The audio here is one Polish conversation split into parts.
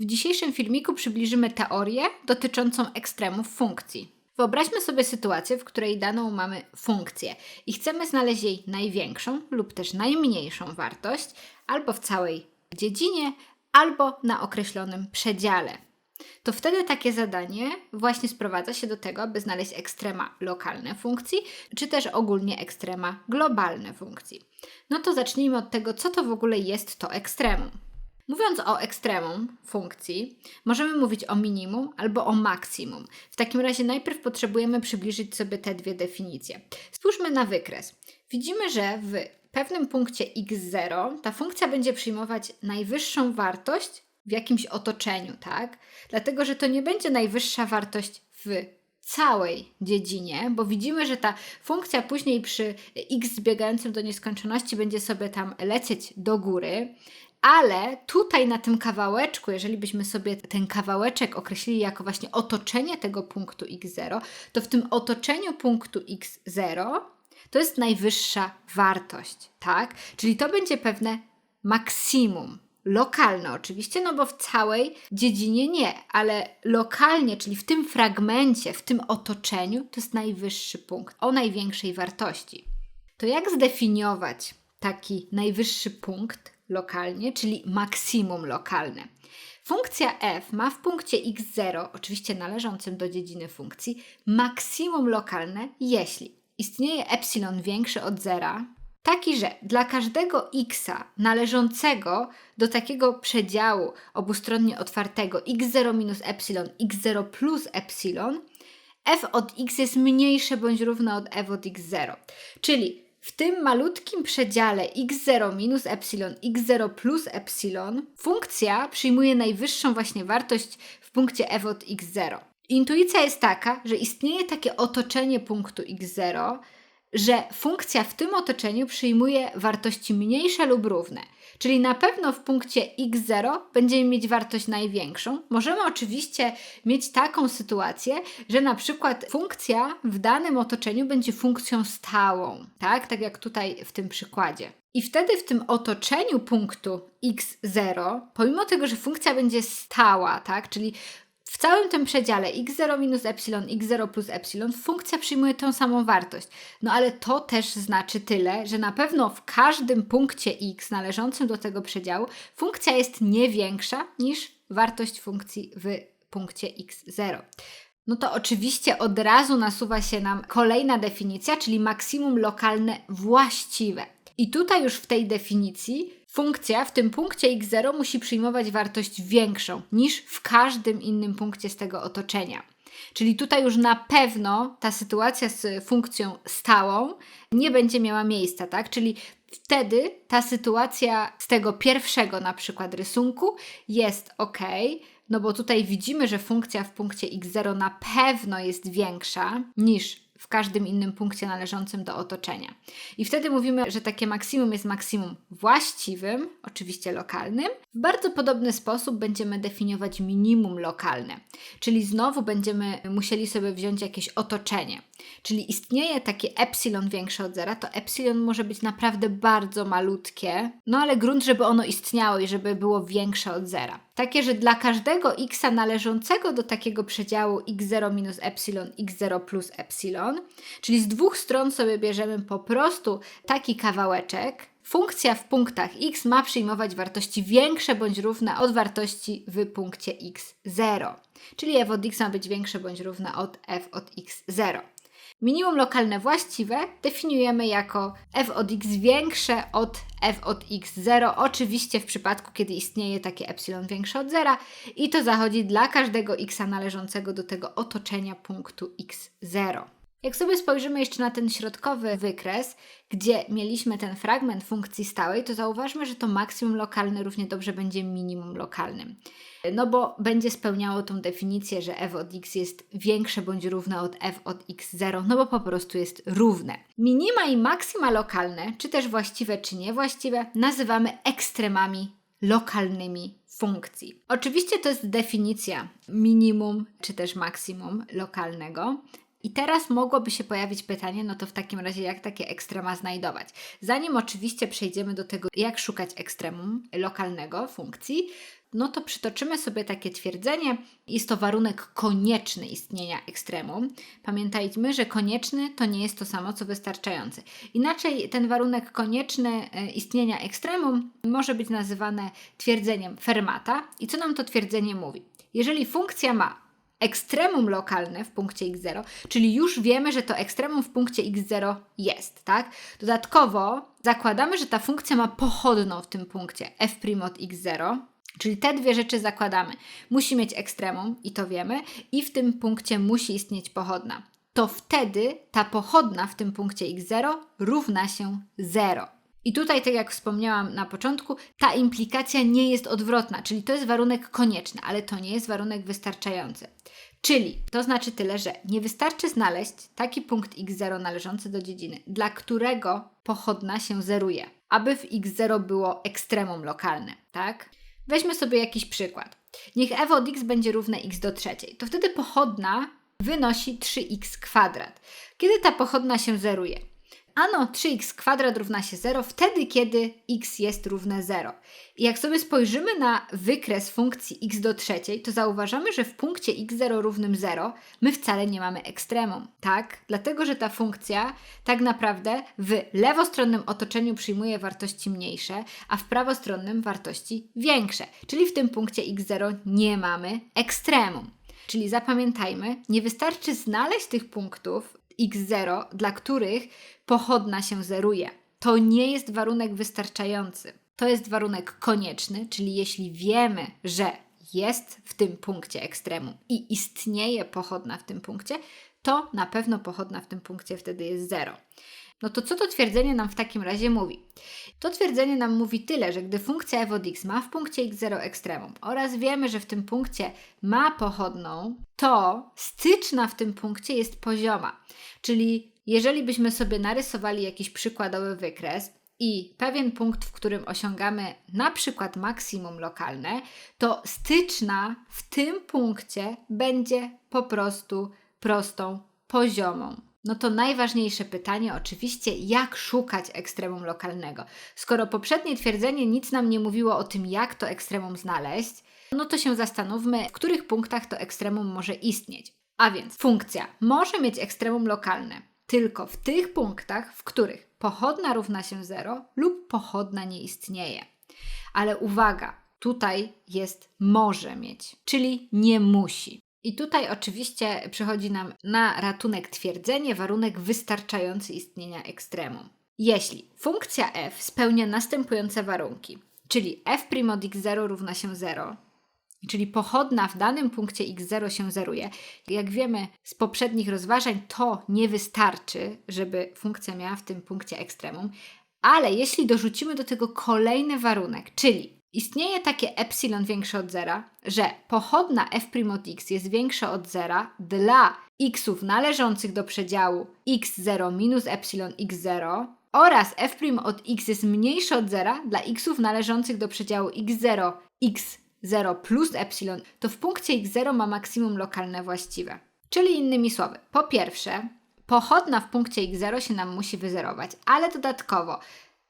W dzisiejszym filmiku przybliżymy teorię dotyczącą ekstremów funkcji. Wyobraźmy sobie sytuację, w której daną mamy funkcję i chcemy znaleźć jej największą lub też najmniejszą wartość albo w całej dziedzinie, albo na określonym przedziale. To wtedy takie zadanie właśnie sprowadza się do tego, aby znaleźć ekstrema lokalne funkcji, czy też ogólnie ekstrema globalne funkcji. No to zacznijmy od tego, co to w ogóle jest to ekstremum. Mówiąc o ekstremum funkcji, możemy mówić o minimum albo o maksimum. W takim razie najpierw potrzebujemy przybliżyć sobie te dwie definicje. Spójrzmy na wykres. Widzimy, że w pewnym punkcie x0 ta funkcja będzie przyjmować najwyższą wartość w jakimś otoczeniu, tak? Dlatego, że to nie będzie najwyższa wartość w całej dziedzinie, bo widzimy, że ta funkcja później przy x zbiegającym do nieskończoności będzie sobie tam lecieć do góry, ale tutaj na tym kawałeczku, jeżeli byśmy sobie ten kawałeczek określili jako właśnie otoczenie tego punktu x0, to w tym otoczeniu punktu x0 to jest najwyższa wartość, tak? Czyli to będzie pewne maksimum. Lokalne oczywiście, no bo w całej dziedzinie nie, ale lokalnie, czyli w tym fragmencie, w tym otoczeniu, to jest najwyższy punkt o największej wartości. To jak zdefiniować taki najwyższy punkt lokalnie, czyli maksimum lokalne? Funkcja f ma w punkcie x0, oczywiście należącym do dziedziny funkcji, maksimum lokalne, jeśli istnieje epsilon większy od zera, taki, że dla każdego x należącego do takiego przedziału obustronnie otwartego x0 minus epsilon, x0 plus epsilon, f od x jest mniejsze bądź równe od f od x0. Czyli w tym malutkim przedziale x0 minus epsilon, x0 plus epsilon, funkcja przyjmuje najwyższą właśnie wartość w punkcie f od x0. Intuicja jest taka, że istnieje takie otoczenie punktu x0, że funkcja w tym otoczeniu przyjmuje wartości mniejsze lub równe. Czyli na pewno w punkcie x0 będziemy mieć wartość największą. Możemy oczywiście mieć taką sytuację, że na przykład funkcja w danym otoczeniu będzie funkcją stałą, tak? Tak jak tutaj w tym przykładzie. I wtedy w tym otoczeniu punktu x0, pomimo tego, że funkcja będzie stała, tak? Czyli w całym tym przedziale x0 minus epsilon, x0 plus epsilon funkcja przyjmuje tą samą wartość. No ale to też znaczy tyle, że na pewno w każdym punkcie x należącym do tego przedziału funkcja jest nie większa niż wartość funkcji w punkcie x0. No to oczywiście od razu nasuwa się nam kolejna definicja, czyli maksimum lokalne właściwe. I tutaj już w tej definicji funkcja w tym punkcie x0 musi przyjmować wartość większą niż w każdym innym punkcie z tego otoczenia. Czyli tutaj już na pewno ta sytuacja z funkcją stałą nie będzie miała miejsca, tak? Czyli wtedy ta sytuacja z tego pierwszego na przykład rysunku jest ok, no bo tutaj widzimy, że funkcja w punkcie x0 na pewno jest większa niż w każdym innym punkcie należącym do otoczenia. I wtedy mówimy, że takie maksimum jest maksimum właściwym, oczywiście lokalnym. W bardzo podobny sposób będziemy definiować minimum lokalne, czyli znowu będziemy musieli sobie wziąć jakieś otoczenie. Czyli istnieje takie epsilon większe od zera, to epsilon może być naprawdę bardzo malutkie, no ale grunt, żeby ono istniało i żeby było większe od zera. Takie, że dla każdego x należącego do takiego przedziału x0 minus epsilon, x0 plus epsilon, czyli z dwóch stron sobie bierzemy po prostu taki kawałeczek, Funkcja w punktach x ma przyjmować wartości większe bądź równe od wartości w punkcie x0, czyli f od x ma być większe bądź równe od f od x0. Minimum lokalne właściwe definiujemy jako f od x większe od f od x0, oczywiście w przypadku, kiedy istnieje takie epsilon większe od zera i to zachodzi dla każdego x należącego do tego otoczenia punktu x0. Jak sobie spojrzymy jeszcze na ten środkowy wykres, gdzie mieliśmy ten fragment funkcji stałej, to zauważmy, że to maksimum lokalne równie dobrze będzie minimum lokalnym. No bo będzie spełniało tą definicję, że f od x jest większe bądź równe od f od x0, no bo po prostu jest równe. Minima i maksima lokalne, czy też właściwe, czy niewłaściwe, nazywamy ekstremami lokalnymi funkcji. Oczywiście to jest definicja minimum czy też maksimum lokalnego, I teraz mogłoby się pojawić pytanie, no to w takim razie jak takie ekstrema znajdować? Zanim oczywiście przejdziemy do tego, jak szukać ekstremum lokalnego funkcji, no to przytoczymy sobie takie twierdzenie. Jest to warunek konieczny istnienia ekstremum. Pamiętajmy, że konieczny to nie jest to samo co wystarczający. Inaczej ten warunek konieczny e, istnienia ekstremum może być nazywany twierdzeniem Fermata. I co nam to twierdzenie mówi? Jeżeli funkcja ma ekstremum lokalne w punkcie x0, czyli już wiemy, że to ekstremum w punkcie x0 jest, tak? Dodatkowo zakładamy, że ta funkcja ma pochodną w tym punkcie f' od x0, Czyli te dwie rzeczy zakładamy. Musi mieć ekstremum, i to wiemy, i w tym punkcie musi istnieć pochodna. To wtedy ta pochodna w tym punkcie x0 równa się 0. I tutaj, tak jak wspomniałam na początku, ta implikacja nie jest odwrotna, czyli to jest warunek konieczny, ale to nie jest warunek wystarczający. Czyli to znaczy tyle, że nie wystarczy znaleźć taki punkt x0 należący do dziedziny, dla którego pochodna się zeruje, aby w x0 było ekstremum lokalne, tak? Weźmy sobie jakiś przykład. Niech f od x będzie równe x do trzeciej. To wtedy pochodna wynosi 3x kwadrat. Kiedy ta pochodna się zeruje? Ano 3x kwadrat równa się 0 wtedy, kiedy x jest równe 0. I jak sobie spojrzymy na wykres funkcji x do trzeciej, to zauważamy, że w punkcie x0 równym 0 my wcale nie mamy ekstremum, tak? Dlatego, że ta funkcja tak naprawdę w lewostronnym otoczeniu przyjmuje wartości mniejsze, a w prawostronnym wartości większe. Czyli w tym punkcie x0 nie mamy ekstremum. Czyli zapamiętajmy, nie wystarczy znaleźć tych punktów x0, dla których pochodna się zeruje. To nie jest warunek wystarczający. To jest warunek konieczny, czyli jeśli wiemy, że jest w tym punkcie ekstremum i istnieje pochodna w tym punkcie, to na pewno pochodna w tym punkcie wtedy jest zero. No to co to twierdzenie nam w takim razie mówi? To twierdzenie nam mówi tyle, że gdy funkcja f od x ma w punkcie x0 ekstremum oraz wiemy, że w tym punkcie ma pochodną, to styczna w tym punkcie jest pozioma. Czyli jeżeli byśmy sobie narysowali jakiś przykładowy wykres, i pewien punkt, w którym osiągamy na przykład maksimum lokalne, to styczna w tym punkcie będzie po prostu prostą poziomą. No to najważniejsze pytanie oczywiście, jak szukać ekstremum lokalnego. Skoro poprzednie twierdzenie nic nam nie mówiło o tym, jak to ekstremum znaleźć, no to się zastanówmy, w których punktach to ekstremum może istnieć. A więc funkcja może mieć ekstremum lokalne tylko w tych punktach, w których pochodna równa się 0 lub pochodna nie istnieje. Ale uwaga, tutaj jest może mieć, czyli nie musi. I tutaj oczywiście przychodzi nam na ratunek twierdzenie, warunek wystarczający istnienia ekstremum. Jeśli funkcja f spełnia następujące warunki, czyli f' od x0 równa się 0, czyli pochodna w danym punkcie x0 się zeruje. Jak wiemy z poprzednich rozważań, to nie wystarczy, żeby funkcja miała w tym punkcie ekstremum, ale jeśli dorzucimy do tego kolejny warunek, czyli Istnieje takie epsilon większe od zera, że pochodna f' od x jest większa od zera dla xów należących do przedziału x0 minus epsilon x0 oraz f' od x jest mniejsza od zera dla xów należących do przedziału x0 x0 plus epsilon, to w punkcie x0 ma maksimum lokalne właściwe. Czyli innymi słowy, po pierwsze, pochodna w punkcie x0 się nam musi wyzerować, ale dodatkowo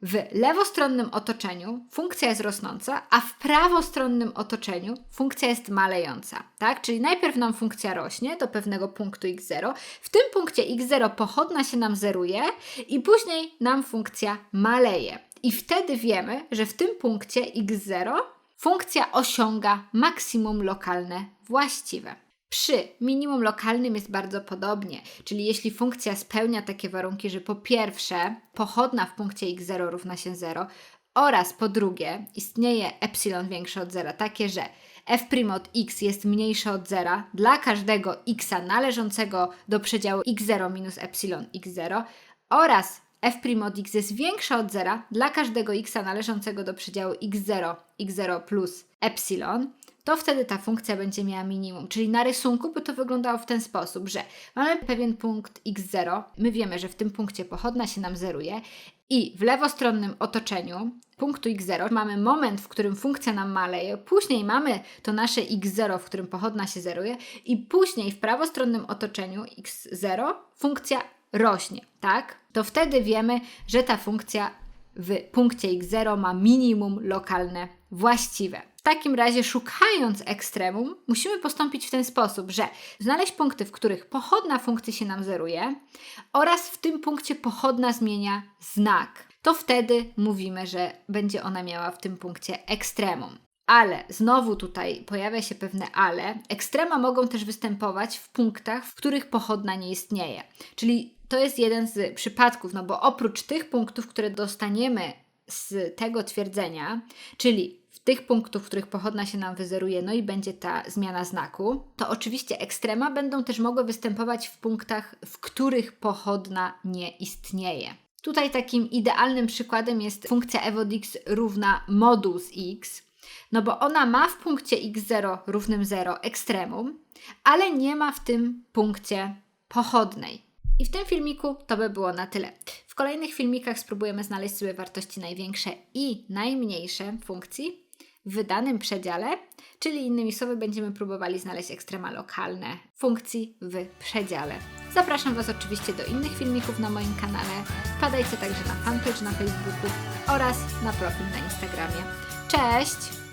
w lewostronnym otoczeniu funkcja jest rosnąca, a w prawostronnym otoczeniu funkcja jest malejąca, tak? Czyli najpierw nam funkcja rośnie do pewnego punktu x0, w tym punkcie x0 pochodna się nam zeruje i później nam funkcja maleje. I wtedy wiemy, że w tym punkcie x0 funkcja osiąga maksimum lokalne właściwe. Przy minimum lokalnym jest bardzo podobnie, czyli jeśli funkcja spełnia takie warunki, że po pierwsze pochodna w punkcie x0 równa się 0 oraz po drugie istnieje epsilon większe od 0, takie, że f' od x jest mniejsze od 0 dla każdego x należącego do przedziału x0 minus epsilon x0 oraz f' od x jest większa od 0 dla każdego x należącego do przedziału x0 x0 plus epsilon, to wtedy ta funkcja będzie miała minimum. Czyli na rysunku by to wyglądało w ten sposób, że mamy pewien punkt x0, my wiemy, że w tym punkcie pochodna się nam zeruje i w lewostronnym otoczeniu punktu x0 mamy moment, w którym funkcja nam maleje, później mamy to nasze x0, w którym pochodna się zeruje i później w prawostronnym otoczeniu x0 funkcja rośnie, tak? To wtedy wiemy, że ta funkcja w punkcie x0 ma minimum lokalne właściwe. W takim razie, szukając ekstremum, musimy postąpić w ten sposób, że znaleźć punkty, w których pochodna funkcji się nam zeruje oraz w tym punkcie pochodna zmienia znak. To wtedy mówimy, że będzie ona miała w tym punkcie ekstremum. Ale znowu tutaj pojawia się pewne ale. Ekstrema mogą też występować w punktach, w których pochodna nie istnieje. Czyli to jest jeden z przypadków, no bo oprócz tych punktów, które dostaniemy z tego twierdzenia, czyli tych punktów, w których pochodna się nam wyzeruje, no i będzie ta zmiana znaku, to oczywiście ekstrema będą też mogły występować w punktach, w których pochodna nie istnieje. Tutaj takim idealnym przykładem jest funkcja f od x równa modus x, no bo ona ma w punkcie x0 równym 0 ekstremum, ale nie ma w tym punkcie pochodnej. I w tym filmiku to by było na tyle. W kolejnych filmikach spróbujemy znaleźć sobie wartości największe i najmniejsze funkcji w danym przedziale, czyli innymi słowy będziemy próbowali znaleźć ekstrema lokalne funkcji w przedziale. Zapraszam Was oczywiście do innych filmików na moim kanale. Wpadajcie także na fanpage na Facebooku oraz na profil na Instagramie. Cześć!